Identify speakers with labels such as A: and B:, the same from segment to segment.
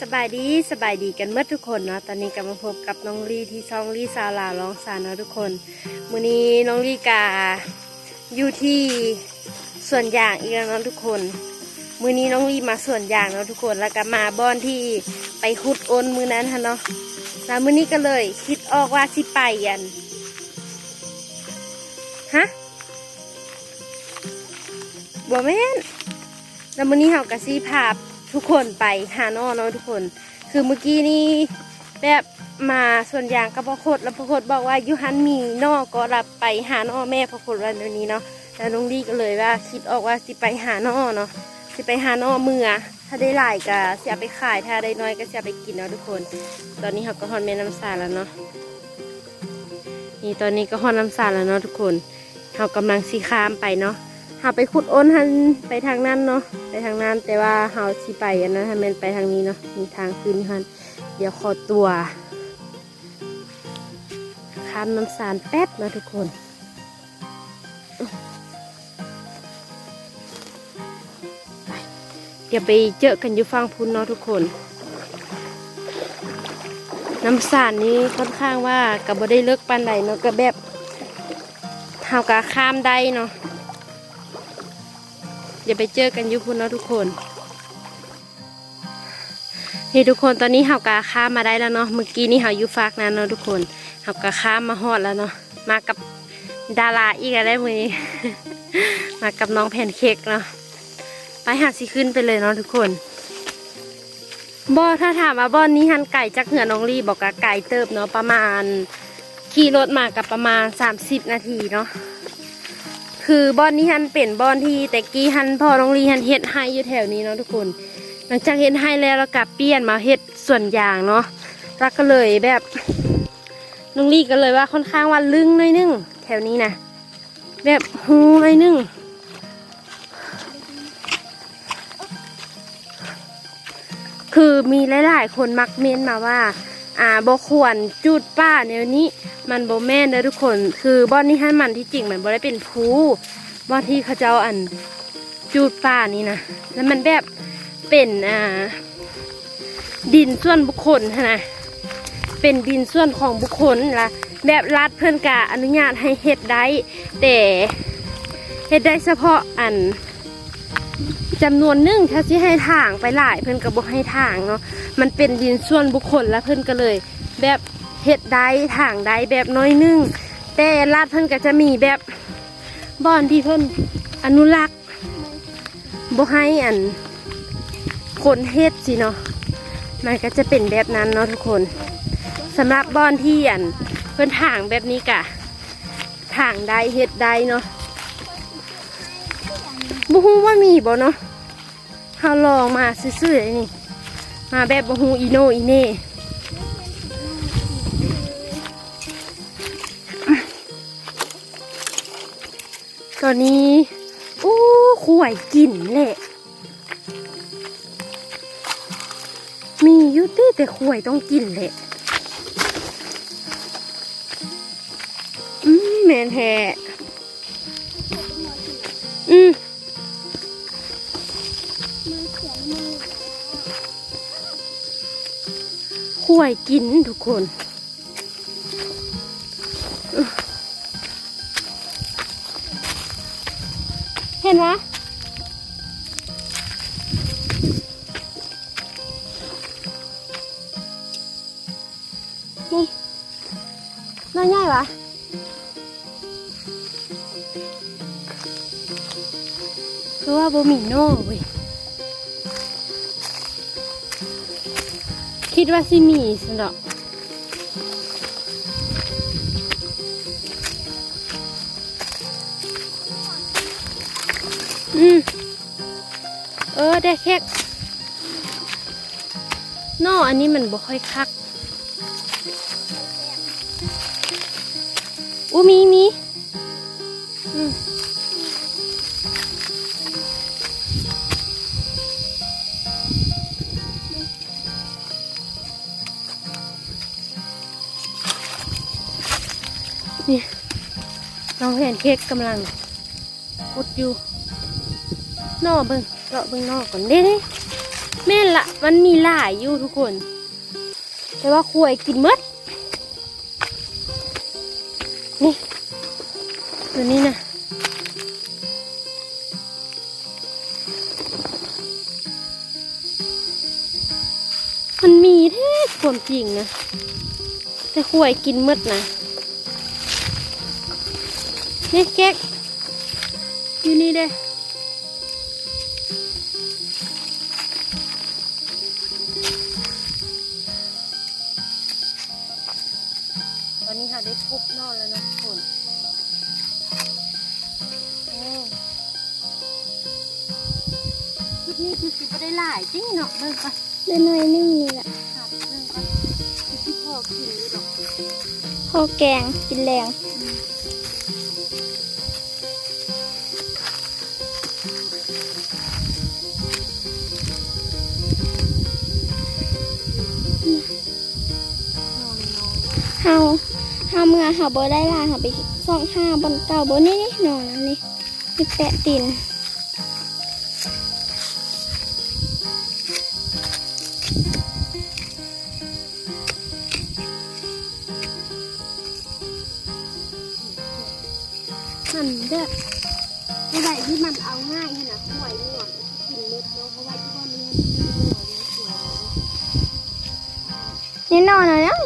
A: สบายดีสบายดีกันเมื่อทุกคนเนาะตอนนี้กลับมาพบกับน้องลีที่ซองลีซาลาร้องสาเนาะทุกคนมื้อนี้น้องลีกาอยู่ที่สวนยางอีกแล้วเนาะทุกคนมื้อนี้น้องลีมาสวนยางเนาะทุกคนแล้วก็มาบ้อนที่ไปขุดโอนมื้อนั้นฮะเนาะแล้วมื้อนี้ก็เลย คิดออกว่าสิไปอันฮะบ่แม่นแล้วมื้อนี้เฮาก็สิพา ทุกคนไปหาน้อเนาะทุกคน คือเมื่อกี้นี้แบบมาส่วนยางกับพ่อโคดแล้วพ่อโคดบอกว่ายูฮันมีน้อก็รับไปหาน้อแม่พ่อโคดวันนี้เนาะแล้วน้องดีก็เลยว่าคิดออกว่าสิไปหาน้อเนาะสิไปหาน้อเมื่อถ้าได้หลายก็เสียไปขายถ้าได้น้อยก็เสียไปกินเนาะทุกคน ตอนนี้เขาก็ฮอนแม่น้ำสาแล้วเนาะนี่ตอนนี้ก็ฮอนน้ำสาแล้วเนาะทุกคนเขากำลังสีข้ามไปเนาะ เฮาไปขุดอ้นหันไปทางนั้นเนาะไปทางนั้นแต่ว่าเฮาสิไปอันนั้นให้มันไปทางนี้เนาะมีทางขึ้นหันเดี๋ยวขอตัวข้ามน้ำสารแป๊บนะทุกคนเดี๋ยวไปเจอกันอยู่ฟังพุนเนาะทุกคน น้ำสารนี้ค่อนข้างว่ากับบ่ได้เลิกปานใดเนาะก็แบบเฮากะข้ามได้เนาะ เดี๋ยวไปเจอกันยุพุนเนาะทุกคนนี่ทุกคนตอนนี้เฮากาข้ามมาได้แล้วเนาะเมื่อกี้นี่เฮาอยู่ฟากนั้นเนาะทุกคนเฮากาข้ามมาฮอดแล้วเนาะมากับดาราอีกแล้วมือนี้มากับน้องแพนเค้กเนาะไปหาสิขึ้นไปเลยเนาะทุกคนบอถ้าถามว่าบอนนี้หันไก่จักเหือน้องลีบอกว่าไก่เติบเนาะประมาณขี่รถมากับประมาณ 30 นาทีเนาะ คือบอนนี้ฮันเป็นบอนที่แต่กี้ฮันพ่อน้องลีฮันเฮ็ดให้อยู่แถวนี้เนาะทุกคน หลังจากเฮ็ดให้แล้วเรากลับเปลี่ยนมาเฮ็ดส่วนยางเนาะรักก็เลยแบบน้องลีก็เลยว่าค่อนข้างว่าลึงหน่อยนึงแถวนี้นะแบบหูหน่อยนึงคือมีหลาย ๆ คนมักเม้นมาว่า อ่าบ่ควรจุดป้าแนวนี้ มันบ่แม่นเด้อทุกคน คือบ่อนนี้ให้มันที่จริงมันบ่ได้เป็นภูบ่อนที่เขาเจ้าอันจูดป่านี่นะแล้วมันแบบเป็นอ่าดินส่วนบุคคลนนะเป็นดินส่วนของบุคคลละแบบรัฐเพิ่อนกะอนุญาตให้เฮ็ดได้แต่เฮ็ดได้เฉพาะอัน จำนวนหนึงถ้าสิให้ทางไปหลายเพิ่นก็บ่ให้ทางเนาะมันเป็นดินส่วนบุคคลแล้วเพิ่นก็เลย แบบเฮ็ดได้ทางได้แบบน้อยหนึงแต่ลาดเพิ่นก็จะมีแบบบ่อนที่เพิ่นอนุรักษ์บ่ให้อันคนเฮ็ดสิเนาะมันก็จะเป็นแบบนั้นเนาะทุกคนสำหรับบ่อนที่อันเพิ่นทางแบบนี้กะทางได้เฮ็ดได้เนาะบ่ฮู้ว่ามีบ่เนาะ เฮาลองมาซื่อๆเลยนี่ มาแบบบ่ฮู้อีโนอีเน่ตอนนี้โอ้ข่วยกินแหละมียุติแต่ข่วยต้องกินแหละอืมแมนแท้อืม ข่วยกินทุกคน เห็นไหมนี่น่าง่ายวะคือว่าบะหมี่โน่เว้ย ดว่าสิมีสินดอกอืมเออได้แค่นออันนี้มันบ่ค่อยคักอู้มีมี น้องแพนเค้กกำลังอุดอยู่นอกเบิ่งเลาะเบิ่งนอกก่อนเด้เด้แม่นละมันมีหลายอยู่ทุกคน แต่ว่าควายกินมดนี่ตัวนี้นะมันมีแท้ความจริงนะ แต่ควายกินมดนะ นี่เก๊กอยู่นี่เด้ตอนนี้ค่ะได้ทุบนอนแล้วนะทุกคนโอ้ชุดนี้คือสิบ่ได้หลายจริงเนาะเบิ่งก่อน
B: เดินหน่อยนึงนี่แหละ
A: ขาดเบิ่งก่อนคือที่พ่อกินอยู่ดอก
B: ข้าวแกงกินแรง เฮาเฮาเมื่อเฮาบ่ได้ลาเฮาไปซ่องห้าบนเก่าบ่นี่นี่นอนอันนี้มีแปะตีน
A: มันแบบอะไรที่มันเอาง่ายนี่นะหวยหนวดกินเล็ดเนาะเพราะว่าที่บ้านนี้มันมีหวยหนวด
B: นี่นอนแล้ว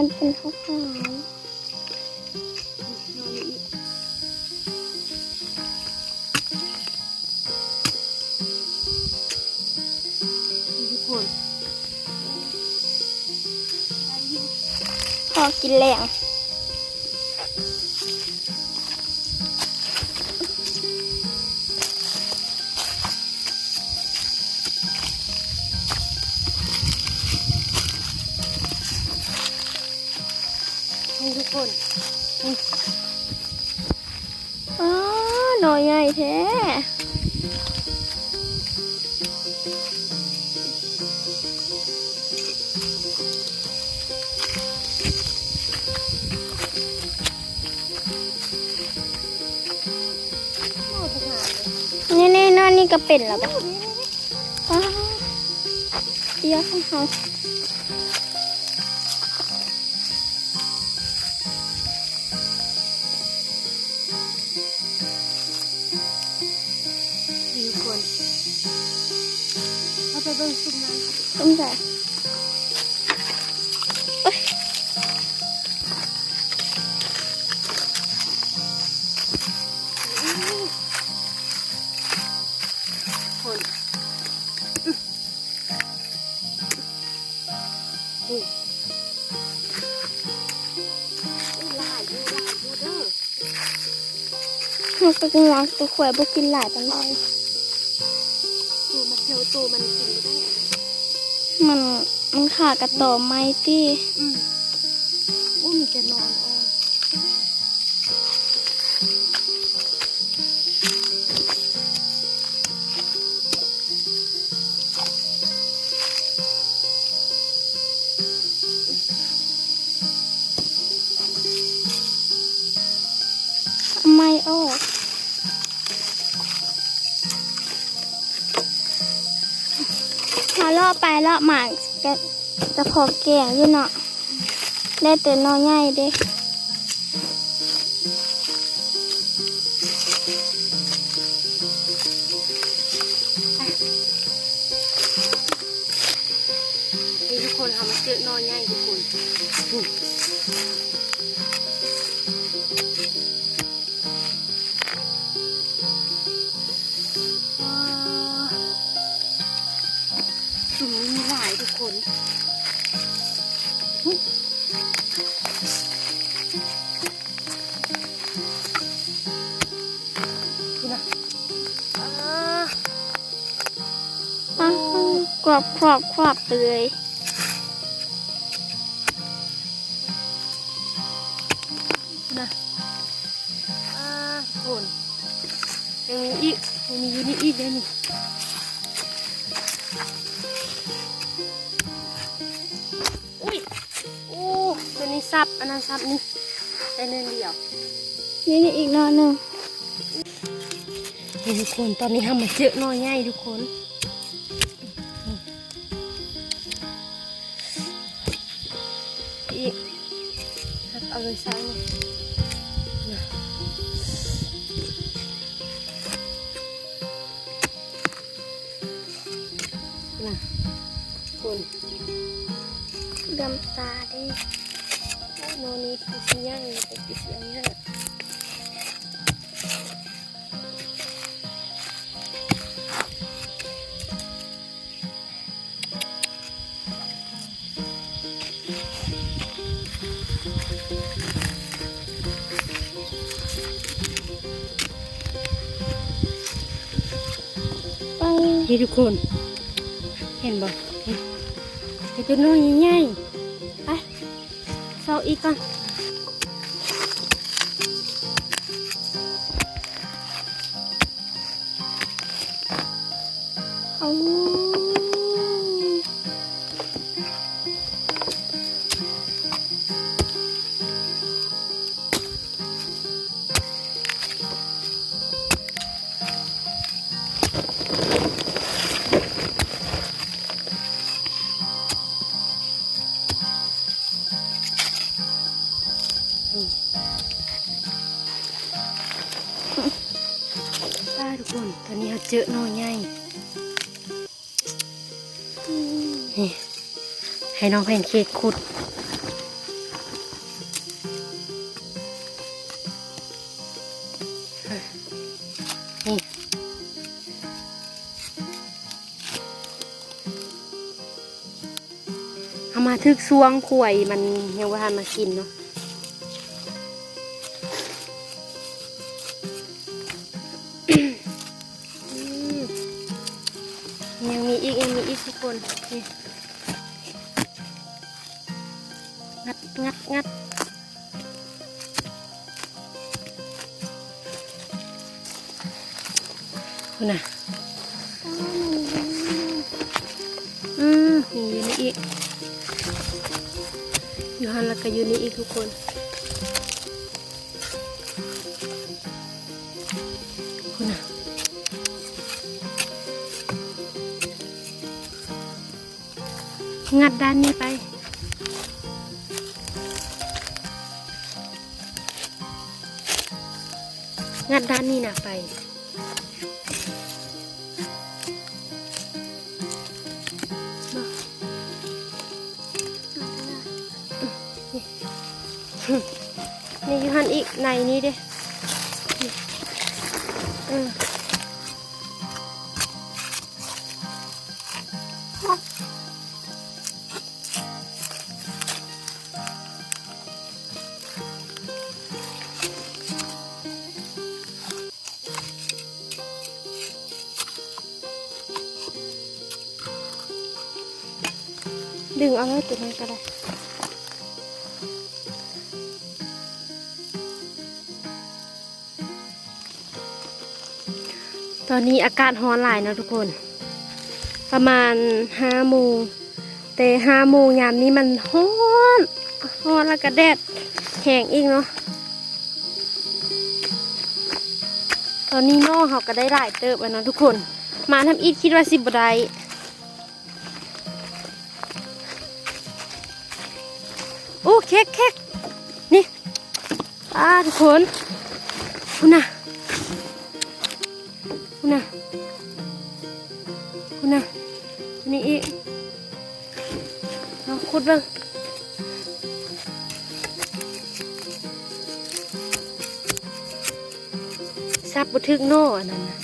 B: ม่มันเป็นขาว
A: หน่อยอีกทุกคน
B: ๆพอกินแรง หน่อยใหญ่แท้
A: โอ้ทุกงานเลย
B: นี่นี่นอนนี่ก็เป็นแล้วปะอ๋อเยอะของเขา
A: ไปเบิ่งซุปนั้น
B: ต้มใส่
A: คนนี่ลายอยู่ลายอยู่เด้อ
B: มันก็งวงตัวข่อยบ่กินหลายปานใด
A: มันมัน
B: ขากระต่อไม้ที่
A: อืมโอ้มจะนอนอ่อน
B: เลาะหมากกะกะพอแกงอยู่เนาะได้แต่นอใหญ่เด้
A: ทุกคนทำมาเจอนอนง่ายทุกคน
B: รอบครอบครอบเลย
A: นะอ่าคนยังมีอีกยังมีอยู่นี่อีกเลยนี่อุ้ยโอ้ตัวนี้ซับอันนั้นซับนี่แต่เนเดียว
B: นี่นี่อีกนอนหนึ่ง
A: ทุกคนตอนนี้ทำมาเยอะน้อยง่ายทุกคน อีกครับเอาเลยซ้า ที่ทุกคน เห็นบ่เห็นตัวน้อยใหญ่ๆไปเศร้าอีกก่อน
B: เจ
A: อน้อยใหญ่นี่ให้น้องแพนเค้กขุดนี่เอามาทึกซวงขวยมันยังว่าทันมากินเนาะ นนี่งัดงัดงัดคุณน่ะอืมนี่อยู่นี่อีกอยู่หันแล้วก็อยู่นี่อีกทุกคน งัดด้านนี้ไป งัดด้านนี้นะไป นี่ยูหันอีกในนี้เด้อ เอาไว้ตัวนั้นก็ได้ตอนนี้อากาศร้อนหลายนะทุกคน ประมาณห้าโมงแต่ห้าโมงยามนี้มันร้อนร้อนแล้วก็แดดแห้งอีกเนาะตอนนี้น้องเขาก็ได้หลายเติบแล้วเนาะทุกคน มาทำอีทคิดว่าสิบได้ ค้กเค้กนี่อ่าทุกคนคุณนะคุณนะคุณนะนี่อีกเอาขุดบ้างซับบุทึกโน่อันนั้นนะ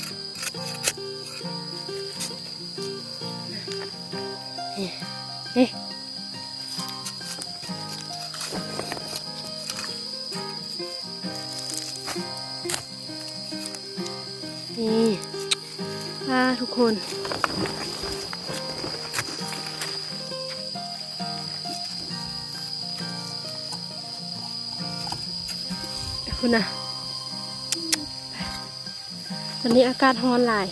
A: คน คุณนะตอนนี้อากาศร้อนหลาย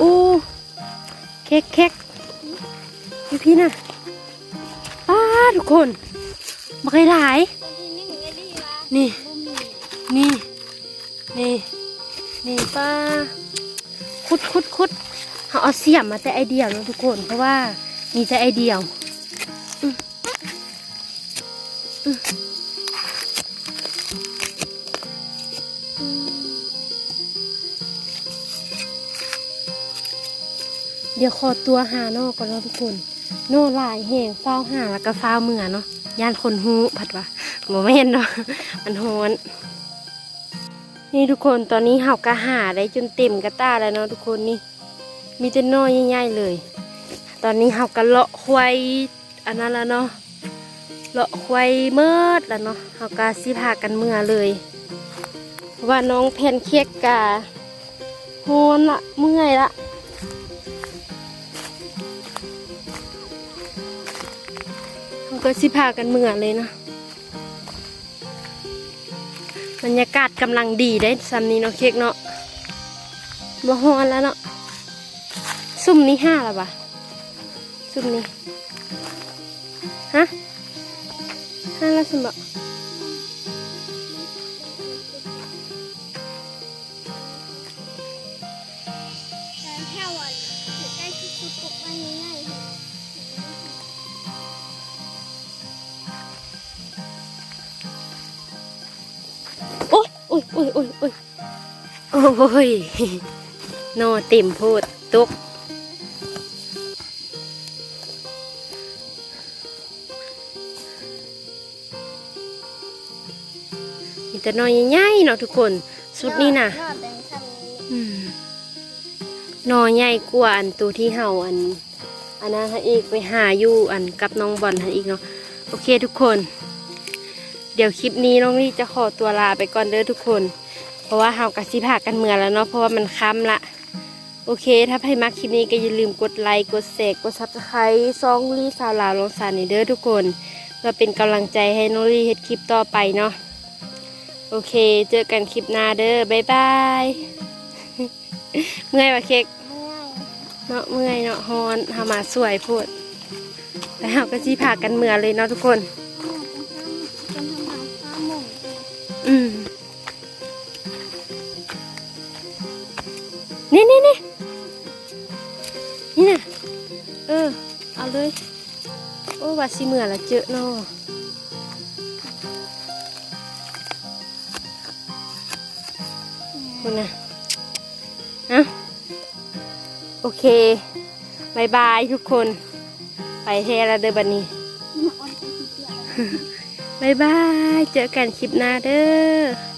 A: อู้เค้กเค้กพี่พี่น่ะป้าทุกคนบ่เคยหลาย นี่ นี่ นี่ นี่ป้า คุดคุดเขาเอาเสียมมาแต่ไอเดียวนะทุกคน เพราะว่ามีแต่ไอเดียวเดี๋ยวขอตัวหาน่ก่อนนะทุกคน โน่หลายแห่งเฝ้าวหาแล้วก็เฝ้าวเมือเนาะย่านคนหูผัดว่าโมเมนเนาะมันโหน นี่ทุกคนตอนนี้เห่ากระหาได้จนเต็มกระตาแล้วเนาะทุกคนนี่ มีแต่น้อยใหญ่ๆเลย ตอนนี้เห่ากระเลาะควายอันนั้นแล้วเนาะเลาะควายเมิดแล้วเนาะเห่ากาสิพากันเมื่อเลยเพราะว่าน้องแพนเค้กกาโฮนละเมื่อยละเขาก็สิพากันเมื่อเลยเนาะ บรรยากาศกำลังดีได้ซัมนี้เนาะเค้กเนาะบ่ฮอนแล้วเนาะซุ่มนี้ห้าแล้วปะซุ่มนี้ฮะห้าแล้ว
B: ซุ่ม
A: บ อ้ยโอ้ยโอ้ยโอ้ยโอ้ยนอเต็มโพดตกมีแต่น้อยใหญ่ๆเนาะทุกคนสุดนี่น่ะ
B: ยอดเป็นคำนี้
A: อืมหนอใหญ่กว่าอันตัวที่เห่าอัน อันนั้นฮะอีกไปหาอยู่อันกับน้องบอลฮะอีกเนาะโอเคทุกคน เดี๋ยวคลิปนี้น้องลี่จะขอตัวลาไปก่อนเด้อทุกคน เพราะว่าเห่ากะสิพากันเมือแล้วเนาะเพราะว่ามันค่ำละ โอเค ถ้าใครมักคลิปนี้ก็อย่าลืมกดไลค์กดแชร์กดซับสไครต์ซองลี่สาวลาวลงสารนี่เด้อทุกคนเพื่อเป็นกำลังใจให้น้องลี่เฮ็ดคลิปต่อไปเนาะโอเค เจอกันคลิปหน้าเด้อบ๊ายบายเมื่อยปะเค้กเนาะเมื่อยเนาะฮอนหามาสวยโพดแล้วเราก็จีพากันเมื่อเลยเนาะทุกคน อืมนี่นี่นี่นี่นะเออ เอาเลย โอ้ว่าสิเมื่อละเจอเนาะคุณนะอะโอเคบายบายทุกคน ไปเทแล้วเด้อบันนี้ บายบาย เจอกันคลิปหน้าเด้อ